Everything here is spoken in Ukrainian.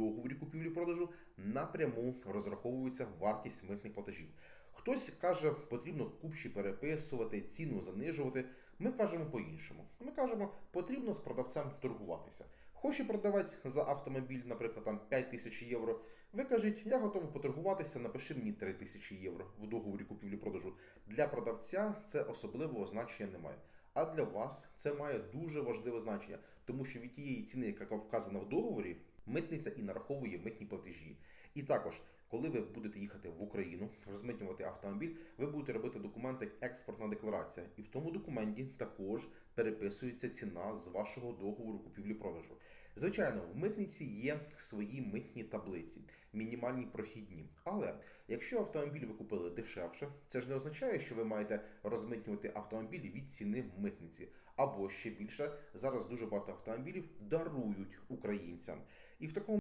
договорі купівлі-продажу напряму розраховується вартість митних платежів. Хтось каже, потрібно купші переписувати, ціну занижувати. Ми кажемо по-іншому. Ми кажемо, потрібно з продавцем торгуватися. Хоче продавець за автомобіль, наприклад, там 5 тисяч євро. Ви кажіть, я готовий поторгуватися, напиши мені 3 тисячі євро в договорі купівлі-продажу. Для продавця це особливого значення немає. А для вас це має дуже важливе значення, тому що від тієї ціни, яка вказана в договорі, митниця і нараховує митні платежі. І також, коли ви будете їхати в Україну, розмитнювати автомобіль, ви будете робити документ як експортна декларація. І в тому документі також переписується ціна з вашого договору купівлі-продажу. Звичайно, в митниці є свої митні таблиці, мінімальні прохідні. Але якщо автомобіль ви купили дешевше, це ж не означає, що ви маєте розмитнювати автомобіль від ціни митниці. Або ще більше, зараз дуже багато автомобілів дарують українцям. І в такому